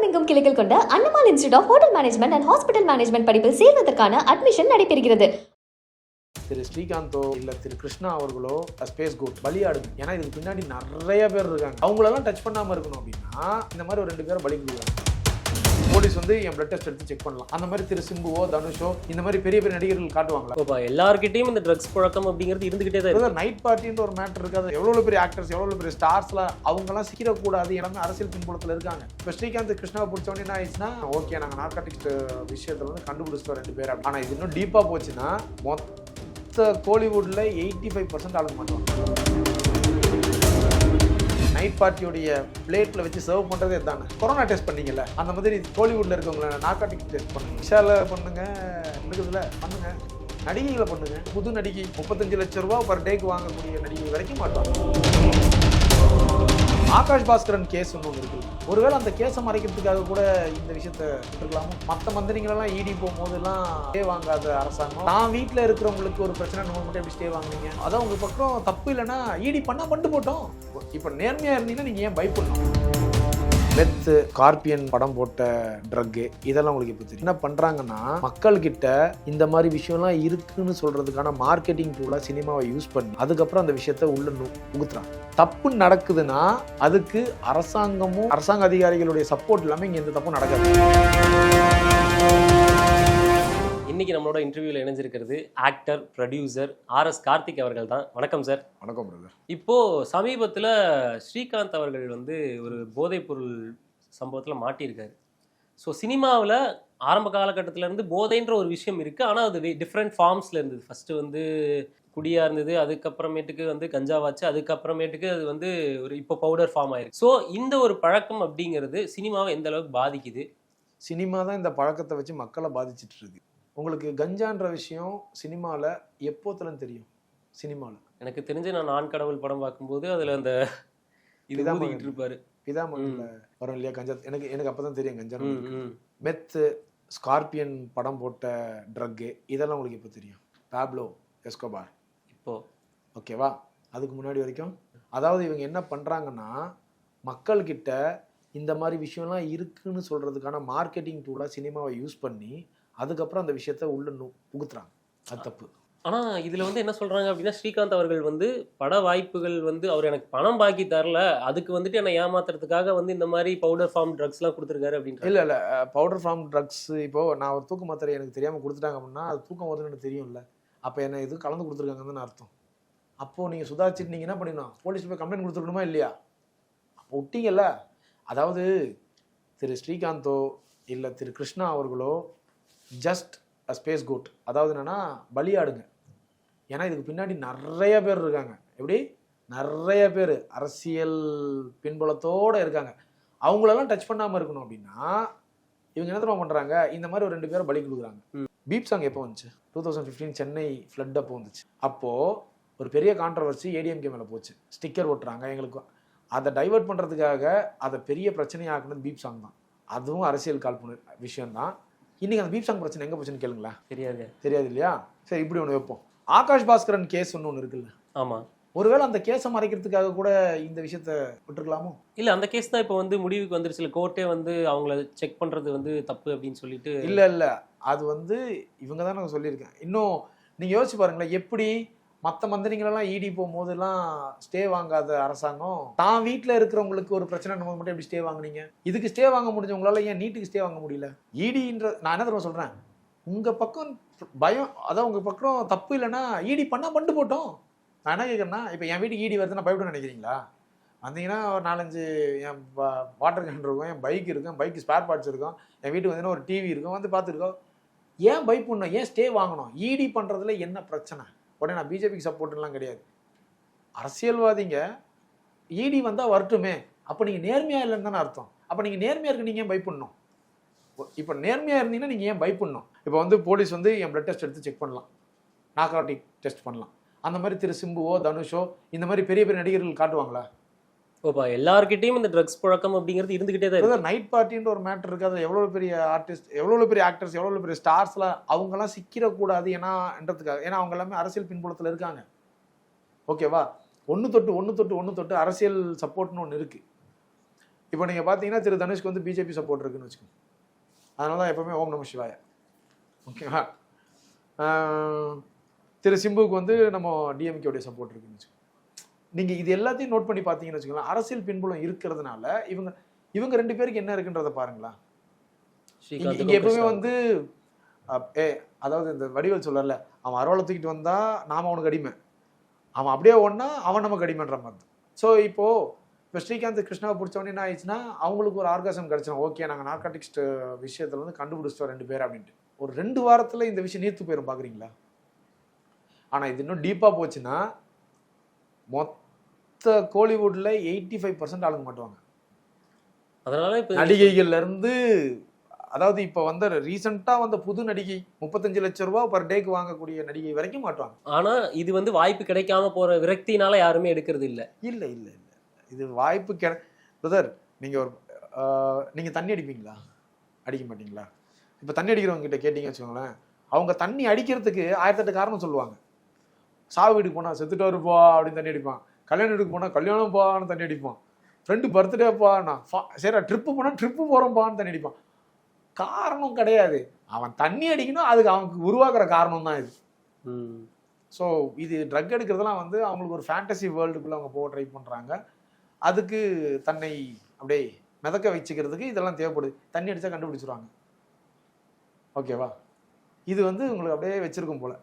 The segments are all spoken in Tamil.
உலகமெங்கும் கிளைகள் கொண்ட Annamal institute of hotel management and hospital management படிப்பில் சேர்வதற்கான அட்மிஷன் நடைபெறுகிறது. திரு ஸ்ரீகாந்தோ இல்ல திரு கிருஷ்ணா அவர்களோ ஸ்பேஸ் கோட் பலியாடு ஏன்னா இதுக்கு பின்னாடி நிறைய பேர் இருக்காங்க. அவங்களெல்லாம் டச் பண்ணாம இருக்கணும் அப்படின்னா இந்த மாதிரி ஒரு ரெண்டு பேரும் பலி கொடுக்குறாங்க. போலீஸ் வந்து என் பிளட் டெஸ்ட் எடுத்து செக் பண்ணலாம். அந்த மாதிரி திரு சிம்புவோ தனுஷோ இந்த மாதிரி பெரிய பெரிய நடிகர்கள் காட்டுவாங்களா? இப்போ எல்லார்கிட்டயும் இந்த ட்ரக்ஸ் புழக்கம் அப்படிங்கிறது இருந்துகிட்டே தான் இருக்கு. நைட் பார்ட்டின்ற ஒரு மேட்டர் இருக்காது. எவ்வளவு பெரிய ஆக்டர்ஸ் எவ்வளவு பெரிய ஸ்டார்ஸ்லாம் அவங்கலாம் சிக்கிடக்கூடாது எல்லாமே அரசியல் பின்புலத்தில் இருக்காங்க. இப்போ ஸ்ரீகாந்த் கிருஷ்ணாவை பிடிச்சோடனே என்ன ஆயிடுச்சுன்னா ஓகே நாங்கள் நார்காட்டிக்ஸ் விஷயத்துல வந்து கண்டுபிடிச்சிட்டோம் ரெண்டு பேர் ஆனால் இது இன்னும் டீப்பாக போச்சுன்னா மொத்த கோலிவுட்ல எயிட்டி ஃபைவ் பர்சன்ட் ஆளுங்க மாட்டுவாங்க நைட் பார்ட்டியோடைய பிளேட்டில் வச்சு சர்வ் பண்ணுறதே தானே கொரோனா டெஸ்ட் பண்ணீங்கல்ல அந்த மாதிரி கோலிவுட்டில் இருக்கவங்கள நாக்காட்டிக் டெஸ்ட் பண்ணுங்க. விஷால பண்ணுங்க இருக்குதுல பண்ணுங்க. நடிகைகளை பண்ணுங்க. புது நடிகை முப்பத்தஞ்சு லட்ச ரூபா பர் டேக்கு வாங்கக்கூடிய நடிகை வரைக்கும் மாட்டாங்க ஆகாஷ் பாஸ்கரன் கேஸ் ஒன்று இருக்குது. ஒருவேளை அந்த கேஸை மறைக்கிறதுக்காக கூட இந்த விஷயத்த இருக்கலாமோ மற்ற மந்திரிங்களெல்லாம் இடி போகும்போதெல்லாம் ஸ்டே வாங்காத அரசாங்கம். நான் வீட்டில் இருக்கிறவங்களுக்கு ஒரு பிரச்சனை நம்ம மட்டும் எப்படி ஸ்டே வாங்குவீங்க? அதான் உங்க பக்கம் தப்பு இல்லைன்னா இடி பண்ணால் மட்டும் போட்டோம். இப்போ நேர்மையாக இருந்தீங்கன்னா நீங்கள் ஏன் பயப்படணும்? மெத்து கார்பியன் படம் போட்ட ட்ரக்கு இதெல்லாம் உங்களுக்கு இப்போ தெரியும். என்ன பண்ணுறாங்கன்னா மக்கள்கிட்ட இந்த மாதிரி விஷயம்லாம் இருக்குன்னு சொல்கிறதுக்கான மார்க்கெட்டிங் டூலாக சினிமாவை யூஸ் பண்ணி அதுக்கப்புறம் அந்த விஷயத்த உள்ள புகுத்துறாங்க தப்பு நடக்குதுன்னா அதுக்கு அரசாங்கமும் அரசாங்க அதிகாரிகளுடைய சப்போர்ட் இல்லாமல் இங்கே எந்த தப்பும் நடக்காது. இன்னைக்கு நம்மளோட இன்டர்வியூல இணைஞ்சிருக்கிறது actor producer R S Karthik அவர்கள் தான். வணக்கம் சார் வணக்கம் பிரதர் இப்போ சமீபத்துல ஸ்ரீகாந்த் அவர்கள் வந்து ஒரு போதைப்பொருள் சம்பவத்துல மாட்டியிருக்காரு. ஸோ சினிமாவில் ஆரம்ப காலகட்டத்துல இருந்து போதைன்ற ஒரு விஷயம் இருக்கு. ஆனா அது டிஃப்ரெண்ட் ஃபார்ம்ஸ்ல இருந்தது. ஃபர்ஸ்ட் வந்து குடியா இருந்தது அதுக்கப்புறமேட்டுக்கு வந்து கஞ்சாவாச்சு அதுக்கப்புறமேட்டுக்கு அது வந்து ஒரு இப்போ பவுடர் ஃபார்ம் ஆயிருக்கு. ஸோ இந்த ஒரு பழக்கம் அப்படிங்கிறது சினிமாவை எந்த அளவுக்கு பாதிக்குது? சினிமா தான் இந்த பழக்கத்தை வச்சு மக்களை பாதிச்சிட்டு இருக்கு. உங்களுக்கு கஞ்சான்ற விஷயம் சினிமாவில் எப்போத்துலன்னு தெரியும்? சினிமாவில் எனக்கு தெரிஞ்சு நான் நான் கடவுள் படம் பார்க்கும்போது அதுல அந்த இது இதான் ஊதிக்கிட்டு இருப்பாரு பிதாமகன்ல வரும் இல்லையா? கஞ்சா எனக்கு எனக்கு அப்பதான் தெரியும் கஞ்சா. மெத்து ஸ்கார்பியன் படம் போட்ட ட்ரக்கு இதெல்லாம் உங்களுக்கு இப்போ தெரியும்? பேப்லோ எஸ்கோபார் இப்போ. ஓகேவா அதுக்கு முன்னாடி வரைக்கும். அதாவது இவங்க என்ன பண்ணுறாங்கன்னா மக்கள்கிட்ட இந்த மாதிரி விஷயம்லாம் இருக்குன்னு சொல்கிறதுக்கான மார்க்கெட்டிங் டூலாக சினிமாவை யூஸ் பண்ணி அதுக்கப்புறம் அந்த விஷயத்த உள்ள புகுத்துறாங்க. அது தப்பு. ஆனா இதுல வந்து என்ன சொல்றாங்க அப்படின்னா ஸ்ரீகாந்த் அவர்கள் வந்து பட வாய்ப்புகள் வந்து அவர் எனக்கு பணம் பாக்கி தரல அதுக்கு வந்துட்டு என்னை ஏமாத்துறதுக்காக வந்து இந்த மாதிரி பவுடர் ஃபார்ம் ட்ரக்ஸ் எல்லாம் கொடுத்துருக்காரு அப்படின்ற இல்லை இல்லை பவுடர் ஃபார்ம் ட்ரக்ஸ் இப்போ நான் ஒரு தூக்க மாத்திரை எனக்கு தெரியாமல் கொடுத்துட்டாங்க அப்படின்னா அது தூக்கம் வருதுன்னு எனக்கு தெரியும்ல. அப்போ என்ன எதுவும் கலந்து கொடுத்துருக்காங்கன்னு அர்த்தம். அப்போது நீங்கள் சுதாரிச்சுட்டு நீங்கள் என்ன பண்ணிடணும்? போலீஸ் போய் கம்ப்ளைண்ட் கொடுத்துருக்கணுமா இல்லையா? அப்போ விட்டீங்கல்ல. அதாவது திரு ஸ்ரீகாந்தோ இல்லை திரு கிருஷ்ணா அவர்களோ ஜஸ்ட் அ ஸ்பேஸ் கோட் அதாவது என்னன்னா பலியாடுங்க. ஏன்னா இதுக்கு பின்னாடி நிறைய பேர் இருக்காங்க. எப்படி? நிறைய பேர் அரசியல் பின்புலத்தோட இருக்காங்க. அவங்களெல்லாம் டச் பண்ணாமல் இருக்கணும் அப்படின்னா இவங்க என்ன தெரியுமா பண்ணுறாங்க இந்த மாதிரி ஒரு ரெண்டு பேரை பலி கொடுக்குறாங்க. பீப் சாங் எப்போ வந்துச்சு? Two thousand fifteen Chennai flood அப்போ வந்துச்சு. அப்போது ஒரு பெரிய கான்ட்ரவர்சி ஏடிஎம்கே மேலே போச்சு. ஸ்டிக்கர் ஒட்டுறாங்க எங்களுக்கு. அதை டைவர்ட் பண்ணுறதுக்காக அதை பெரிய பிரச்சனையாக்குனது பீப் சாங் தான். அதுவும் அரசியல் காழ்ப்புணர் விஷயம்தான். இன்னைக்கு அந்த பீப் சாங் பிரச்சனை எங்கே போச்சுன்னு கேளுங்களேன். தெரியாது. தெரியாது இல்லையா சரி இப்படி ஒன்று வைப்போம். ஆகாஷ் பாஸ்கரன் கேஸ் ஒன்று ஒன்று இருக்குல்ல? ஆமா. ஒருவேளை அந்த கேஸை மறைக்கிறதுக்காக கூட இந்த விஷயத்த விட்டுருக்கலாமோ? இல்ல அந்த கேஸ் தான் இப்போ வந்து முடிவுக்கு வந்துருச்சு. இல்ல கோர்ட்டே வந்து அவங்கள செக் பண்றது வந்து தப்பு அப்படின்னு சொல்லிட்டு இல்ல இல்ல. அது வந்து இவங்க தான் நான் சொல்லியிருக்கேன். இன்னும் நீங்க யோசிச்சு பாருங்களேன் எப்படி மற்ற மந்திரிங்களெல்லாம் இடி போகும்போதெல்லாம் ஸ்டே வாங்காத அரசாங்கம். தான் வீட்டில் இருக்கிறவங்களுக்கு ஒரு பிரச்சனை நம்ம மட்டும் எப்படி ஸ்டே வாங்குனீங்க? இதுக்கு ஸ்டே வாங்க முடிஞ்சவங்களால ஏன் நீட்டுக்கு ஸ்டே வாங்க முடியல? இடின்ற நான் என்ன தருவ சொல்கிறேன் உங்கள் பக்கம் பயம் அதான் உங்கள் பக்கம் தப்பு இல்லைன்னா இடி பண்ணால் பண்ணு போட்டோம். நான் என்ன கேட்குறேன்னா இப்போ என் வீட்டுக்கு இடி வருதுன்னா பயப்பட நினைக்கிறீங்களா? வந்தீங்கன்னா ஒரு நாலஞ்சு என் வாட்டர் கேன் இருக்கும் என் பைக் இருக்கும் பைக்கு ஸ்பேர் பார்ட்ஸ் இருக்கும். என் வீட்டுக்கு வந்தீங்கன்னா ஒரு டிவி இருக்கும் வந்து பார்த்துருக்கோம். ஏன் பைப் பண்ணணும் ஏன் ஸ்டே வாங்கணும்? இடி பண்ணுறதுல என்ன பிரச்சனை? உடனே நான் பிஜேபிக்கு சப்போர்ட்லாம் கிடையாது. அரசியல்வாதிங்க இடி வந்தால் வரட்டுமே. அப்போ நீங்கள் நேர்மையாக இல்லைன்னு தானே அர்த்தம். அப்போ நீங்கள் நேர்மையாக இருக்க நீங்கள் ஏன் பயப்படணும்? இப்போ நேர்மையாக இருந்தீங்கன்னா நீங்கள் ஏன் பயப்படணும்? இப்போ வந்து போலீஸ் வந்து என் பிளட் டெஸ்ட் எடுத்து செக் பண்ணலாம். நாக்காட்டிக் டெஸ்ட் பண்ணலாம். அந்த மாதிரி திரு சிம்புவோ தனுஷோ இந்த மாதிரி பெரிய பெரிய நடிகர்கள் காட்டுவாங்களா? இப்போ எல்லார்கிட்டயும் இந்த ட்ரக்ஸ் புழக்கம் அப்படிங்கிறது இருந்துகிட்டே தான் இருக்கு. நைட் பார்ட்டின்ற ஒரு மேட்டர் இருக்கு அது எவ்வளோ பெரிய ஆர்டிஸ்ட் எவ்வளோ பெரிய ஆக்டர்ஸ் எவ்வளோ பெரிய ஸ்டார்ஸ்லாம் அவங்கெல்லாம் சிக்கிடக்கூடாது ஏன்னான்றதுக்காக ஏன்னா அவங்க எல்லாமே அரசியல் பின்புலத்தில் இருக்காங்க. ஓகேவா ஒன்று தொட்டு ஒன்று தொட்டு ஒன்று தொட்டு அரசியல் சப்போர்ட்னு ஒன்று இருக்கு. இப்போ நீங்கள் பார்த்தீங்கன்னா திரு தனுஷ்க்கு வந்து பிஜேபி சப்போர்ட் இருக்குன்னு வச்சுக்கோங்க. அதனால தான் எப்பவுமே ஓம் நம சிவாய. ஓகேவா திரு சிம்புவுக்கு வந்து நம்ம டிஎம்கேவுடைய சப்போர்ட் இருக்குன்னு வச்சுக்கோங்க. நீங்கள் இது எல்லாத்தையும் நோட் பண்ணி பார்த்தீங்கன்னு வச்சுக்கோங்களேன் அரசியல் பின்புலம் இருக்கிறதுனால இவங்க இவங்க ரெண்டு பேருக்கு என்ன இருக்குன்றத பாருங்களா இங்க எப்பவுமே வந்து ஏ அதாவது இந்த வடிவேல் சொல்லல அவன் அரவலை தூக்கிட்டு வந்தா நாம அவனுக்கு அடிமை. அவன் அப்படியே ஒன்னா அவன் நமக்கு அடிமைன்ற மாதிரி. ஸோ இப்போ இப்போ ஸ்ரீகாந்த் கிருஷ்ணாவை பிடிச்சவொடனே என்ன ஆயிடுச்சுன்னா அவங்களுக்கு ஒரு ஆர்காசம் கிடைச்சிடும் ஓகே நாங்கள் நார்காட்டிக்ஸ் விஷயத்துல வந்து கண்டுபிடிச்சிட்டோம் ரெண்டு பேர் அப்படின்ட்டு. ஒரு ரெண்டு வாரத்துல இந்த விஷயம் நீர்த்து போயிடும் பாக்குறீங்களா? ஆனா இது இன்னும் டீப்பா போச்சுன்னா மொத்த கோலிவுட்ல எயிட்டி ஃபைவ் பர்சன்ட் ஆளுங்க மாட்டுவாங்க. அதனால இப்ப நடிகைகள்ல இருந்து அதாவது இப்ப வந்த ரீசெண்டா வந்த புது நடிகை முப்பத்தஞ்சு லட்சம் ரூபாய் பர் டேக்கு வாங்கக்கூடிய நடிகை வரைக்கும் மாட்டுவாங்க. ஆனா இது வந்து வாய்ப்பு கிடைக்காம போற விரக்தினால யாருமே எடுக்கிறது இல்ல. இல்ல இல்ல இல்ல. இது வாய்ப்பு கெ பிரதர் நீங்க ஒரு ஆஹ், நீங்க தண்ணி அடிப்பீங்களா? அடிக்க மாட்டீங்களா? இப்ப தண்ணி அடிக்கிறவங்க கிட்ட கேட்டீங்க வச்சுக்கோங்களேன் அவங்க தண்ணி அடிக்கிறதுக்கு ஆயிரத்தெட்டு காரணம் சொல்லுவாங்க. சாவு வீட்டுக்கு போனா செத்துட்டு வருப்பா அப்படின்னு தண்ணி அடிப்பான். கல்யாண வீட்டுக்கு போனா கல்யாணம் பான்னு தண்ணி அடிப்பான். ஃப்ரெண்டு பர்த்டேப்பா நான் சரி ட்ரிப்பு போனா ட்ரிப்பு போறோம்பான்னு தண்ணி அடிப்பான். காரணம் கிடையாது. அவன் தண்ணி அடிக்கணும் அதுக்கு அவனுக்கு உருவாக்குற காரணம் தான் இது. ம். ஸோ இது ட்ரக் எடுக்கிறதுலாம் வந்து அவங்களுக்கு ஒரு ஃபேண்டசி வேர்ல்டுக்குள்ளே அவங்க போக ட்ரை பண்ணுறாங்க அதுக்கு தன்னை அப்படியே மிதக்க வச்சுக்கிறதுக்கு இதெல்லாம் தேவைப்படுது. தண்ணி அடித்தா கண்டுபிடிச்சிருவாங்க. ஓகேவா இது வந்து உங்களுக்கு அப்படியே வச்சிருக்கும் போல.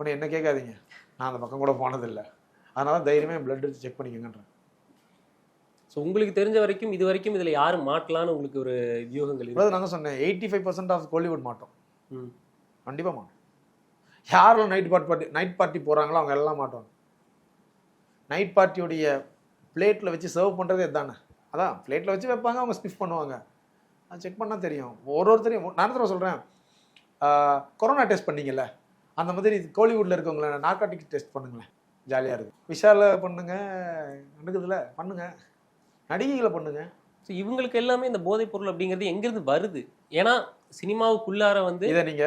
உடனே என்ன கேட்காதீங்க. நான் அந்த பக்கம் கூட போனதில்லை. அதனால தைரியமே பிளட் எடுத்து செக் பண்ணிக்கங்கன்றேன். ஸோ உங்களுக்கு தெரிஞ்ச வரைக்கும் இது வரைக்கும் இதுல யாரு மாட்டலாம்னு உங்களுக்கு ஒரு வியூகங்கள் அதாவது நான் தான் சொன்னேன் eighty five percent of Kollywood மாட்டோம். ம். கண்டிப்பாக மாட்டோம். யாரெல்லாம் night party party night party போகிறாங்களோ அவங்க எல்லாம் மாட்டோம். நைட் பார்ட்டியோடைய பிளேட்டில் வச்சு சர்வ் பண்ணுறதே தானே அதான் பிளேட்டில் வச்சு வைப்பாங்க அவங்க ஸ்னிஃப் பண்ணுவாங்க. அது செக் பண்ணால் தெரியும். ஒரு ஒருத்தரையும் நான் தடவை சொல்கிறேன் கொரோனா டெஸ்ட் பண்ணீங்கல்ல அந்த மாதிரி கோலிவுட்டில் இருக்கவங்கள நார்காட்டிக் டெஸ்ட் பண்ணுங்களேன். ஜாலியாக இருக்கும் விஷால பண்ணுங்க நடக்குதுல பண்ணுங்க. நடிகைகளை பண்ணுங்க. ஸோ இவங்களுக்கு எல்லாமே இந்த போதைப் பொருள் அப்படிங்கிறது எங்கிருந்து வருது? ஏன்னா சினிமாவுக்குள்ளார வந்து இதை நீங்க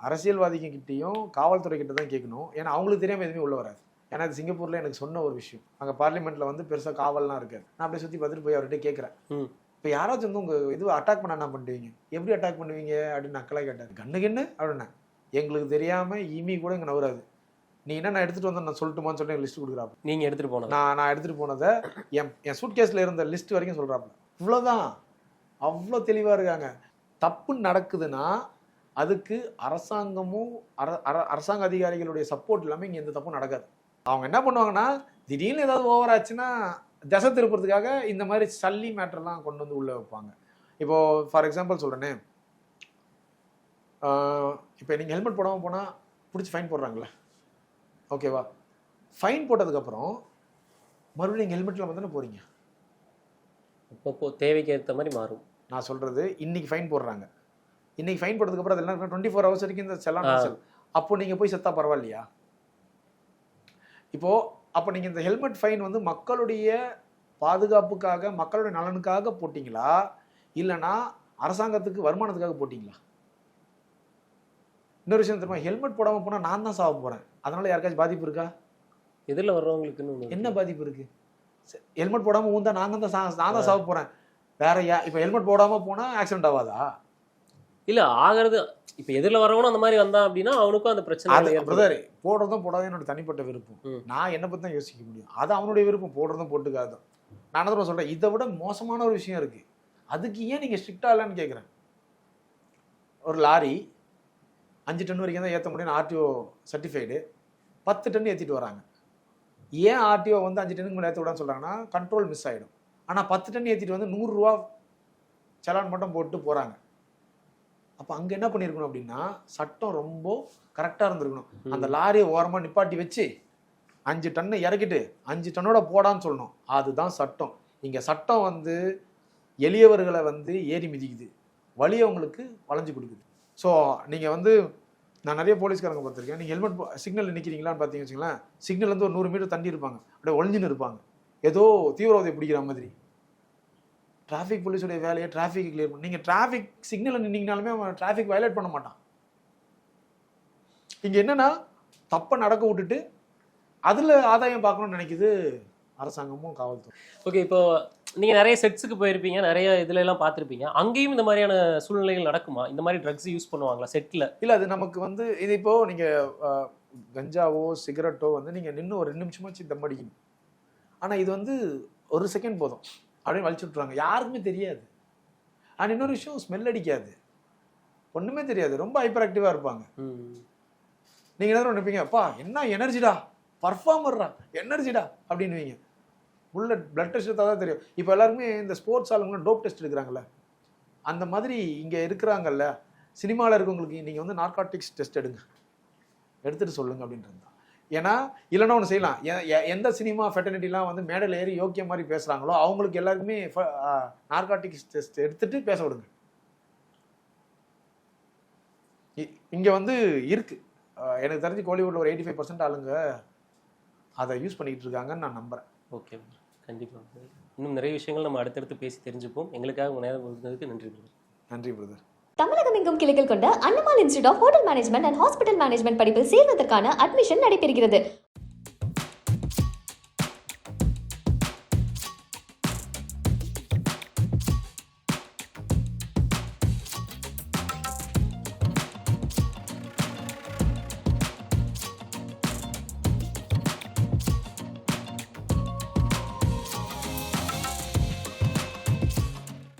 அரசியல்வாதிங்க கிட்டயும் காவல்துறை கிட்ட தான் கேட்கணும் ஏன்னா அவங்களுக்கு தெரியாம எதுவுமே உள்ள வராது. ஏன்னா இது சிங்கப்பூர்ல எனக்கு சொன்ன ஒரு விஷயம். அங்க பார்லிமெண்ட்ல வந்து பெருசா காவல்லாம் இருக்காது. நான் அப்படியே சுத்தி பார்த்துட்டு போய் அவர்கிட்ட கேட்கறேன். இப்போ யாராச்சும் வந்து உங்க இது அட்டாக் பண்ண என்ன பண்ணுவீங்க? எப்படி அட்டாக் பண்ணுவீங்க? அப்படின்னு நக்கலா கேட்டார் கண்ணு கண்ணு அப்படின்னா எங்களுக்கு தெரியாம இமி கூட இங்க நவராது நீ என்ன நான் எடுத்துட்டு வந்தேன் நான் சொல்லட்டுமான்னு சொல்லி லிஸ்ட் கொடுக்குறாப்பு நீங்க எடுத்துட்டு போனது. நான் நான் எடுத்துட்டு போனதை என் என் சூட் கேஸ்ல இருந்த லிஸ்ட் வரைக்கும் சொல்றாப்புல இவ்வளவுதான். அவ்வளோ தெளிவா இருக்காங்க. தப்பு நடக்குதுன்னா அதுக்கு அரசாங்கமும் அர- அர- அரசாங்க அதிகாரிகளுடைய சப்போர்ட் இல்லாமல் இங்கே எந்த தப்பும் நடக்காது. அவங்க என்ன பண்ணுவாங்கன்னா திடீர்னு ஏதாவது ஓவர் ஆச்சுன்னா திசை திருப்புறதுக்காக இந்த மாதிரி சல்லி மேட்டர்லாம் கொண்டு வந்து உள்ள வைப்பாங்க. இப்போ ஃபார் எக்ஸாம்பிள் சொல்றேனே. இப்போ நீங்கள் ஹெல்மெட் போடாமல் போனால் பிடிச்சி ஃபைன் போடுறாங்களே ஓகேவா ஃபைன் போட்டதுக்கப்புறம் மறுபடியும் நீங்கள் ஹெல்மெட் இல்லாமல் தானே போகிறீங்க அப்பப்போ தேவைக்கு ஏற்ற மாதிரி மாறும். நான் சொல்றது இன்னைக்கு ஃபைன் போடுறாங்க. இன்னைக்கு ஃபைன் போட்டதுக்கு அப்புறம் அதெல்லாம் டுவெண்ட்டி ஃபோர் ஹவர்ஸ் வரைக்கும் இந்த செல்லான் அப்போ நீங்க போய் செத்தா பரவாயில்லையா? இப்போ அப்போ நீங்க இந்த ஹெல்மெட் ஃபைன் வந்து மக்களுடைய பாதுகாப்புக்காக மக்களுடைய நலனுக்காக போட்டீங்களா? இல்லைன்னா அரசாங்கத்துக்கு வருமானத்துக்காக போட்டீங்களா? இன்னொரு விஷயம் தெரியுமா? ஹெல்மெட் போடாம போனா நான் தான் சாவ போறேன். அதனால யாருக்காச்சும் பாதிப்பு இருக்கா? எதிரில் வர்றவங்களுக்குன்னு ஒண்ணு என்ன பாதிப்பு இருக்கு? ஹெல்மெட் போடாம ஊந்தா நான் தான் நான் தான் சாவ போறேன். வேற யா இப்போ ஹெல்மெட் போடாம போனா ஆக்சிடென்ட் ஆகாதா இல்ல ஆகிறது இப்ப எதிரில் வரவனும் அந்த மாதிரி வந்தான் அப்படின்னா அவனுக்கும் அந்த பிரச்சனை. பிரதர் போடுறதும் போடாத என்னோட தனிப்பட்ட விருப்பம். நான் என்ன பத்தி தான் யோசிக்க முடியும். அது அவனுடைய விருப்பம் போடுறதும் போட்டுக்காதும் நான் என்ன சொல்றேன்? இதை விட மோசமான ஒரு விஷயம் இருக்கு. அதுக்கு ஏன் நீங்க ஸ்ட்ரிக்டா இல்லைன்னு கேட்குறேன் ஒரு லாரி அஞ்சு டன் வரைக்கும் தான் ஏற்ற முடியும் ஆர்டிஓ சர்டிஃபைடு பத்து டன் ஏற்றிட்டு வராங்க. ஏன் ஆர்டிஓ வந்து அஞ்சு டன்னுக்கு மேலே ஏற்ற விடான்னு சொல்றாங்கன்னா கண்ட்ரோல் மிஸ் ஆயிடும். ஆனா பத்து டன் ஏற்றிட்டு வந்து நூறுரூவா செலான் மட்டும் போட்டு போறாங்க. அப்போ அங்க என்ன பண்ணியிருக்கணும் அப்படின்னா சட்டம் ரொம்ப கரெக்டாக இருந்திருக்கணும். அந்த லாரியை ஓரமா நிப்பாட்டி வச்சு அஞ்சு டன்னு இறக்கிட்டு அஞ்சு டன்னோட போடான்னு சொல்லணும். அதுதான் சட்டம். இங்க சட்டம் வந்து எளியவர்களை வந்து ஏறி மிதிக்குது. வலியவங்களுக்கு வளைஞ்சு கொடுக்குது. ஸோ நீங்க வந்து நான் நிறைய போலீஸ்காரங்க பார்த்துருக்கேன். நீங்கள் ஹெல்மெட் சிக்னல் நிற்கிறீங்களான்னு பார்த்தீங்கன்னு வச்சுங்களேன் சிக்னல்லேருந்து வந்து ஒரு நூறு மீட்டர் தண்ணி இருப்பாங்க. அப்படியே ஒளிஞ்சுன்னு இருப்பாங்க. ஏதோ தீவிரவாதம் பிடிக்கிற மாதிரி. டிராஃபிக் போலீஸுடைய வேலையை டிராஃபிக் கிளியர் பண்ணி நீங்கள் டிராஃபிக் சிக்னலில் நின்னீங்கனாலுமே அவன் டிராஃபிக் வயலேட் பண்ண மாட்டான். இங்கே என்னென்னா தப்பை நடக்க விட்டுட்டு அதில் ஆதாயம் பார்க்கணும்னு நினைக்குது அரசாங்கமும் காவல்துறை. ஓகே இப்போ நீங்க நிறைய செட்ஸுக்கு போயிருப்பீங்க நிறைய இதுல எல்லாம் பார்த்திருப்பீங்க. அங்கேயும் இந்த மாதிரியான சூழ்நிலைகள் நடக்குமா? இந்த மாதிரி ட்ரக்ஸ் யூஸ் பண்ணுவாங்களா செட்ல இல்லை அது நமக்கு வந்து இது இப்போ நீங்கள் கஞ்சாவோ சிகரெட்டோ வந்து நீங்கள் நின்று ஒரு ரெண்டு நிமிஷமாச்சு தம் அடிக்கணும். ஆனால் இது வந்து ஒரு செகண்ட் போதும். அப்படின்னு வலிச்சு விட்ருவாங்க யாருக்குமே தெரியாது. அண்ட் இன்னொரு விஷயம் ஸ்மெல் அடிக்காது. ஒன்றுமே தெரியாது. ரொம்ப ஹைப்பர் ஆக்டிவாக இருப்பாங்க. நீங்கள் என்ன நினைப்பீங்க? அப்பா என்ன எனர்ஜிடா பர்ஃபார்மர்ரா எனர்ஜிடா அப்படின்னுவீங்க. உள்ள பிளட் டெஸ்ட் தான் தெரியும். இப்போ எல்லாருமே இந்த ஸ்போர்ட்ஸ் ஆளுங்களும் டோப் டெஸ்ட் எடுக்கிறாங்கல்ல. அந்த மாதிரி இங்கே இருக்கிறாங்கல்ல சினிமாவில் இருக்கவங்களுக்கு நீங்கள் வந்து நார்காட்டிக்ஸ் டெஸ்ட் எடுங்க. எடுத்துட்டு சொல்லுங்கள் அப்படின்றது தான். ஏன்னா இல்லைன்னா ஒன்று செய்யலாம். எந்த சினிமா ஃபெட்டர்னிட்டிலாம் வந்து மேடையில் ஏறி யோக்கிய மாதிரி பேசுகிறாங்களோ அவங்களுக்கு எல்லாருக்குமே நார்காட்டிக்ஸ் டெஸ்ட் எடுத்துகிட்டு பேச விடுங்க. இ- வந்து இருக்குது எனக்கு தெரிஞ்சு கோலிவுட்டில் ஒரு எயிட்டி ஃபைவ் பர்சன்ட் ஆளுங்க அதை யூஸ் பண்ணிக்கிட்டு இருக்காங்கன்னு நான் நம்புகிறேன் ஓகே கண்டிப்பா. இன்னும் நிறைய விஷயங்கள் நம்ம அடுத்தடுத்து பேசி தெரிஞ்சுப்போம். எங்களுக்காக உங்க நேரம் ஒதுக்கினதுக்கு நன்றி brother. நன்றி பிரதர் தமிழகம் எங்கும் கிளைகள் கொண்ட Annamal institute of hotel management and hospital management படிப்பில் சேர்வதற்கான அட்மிஷன் நடைபெறுகிறது.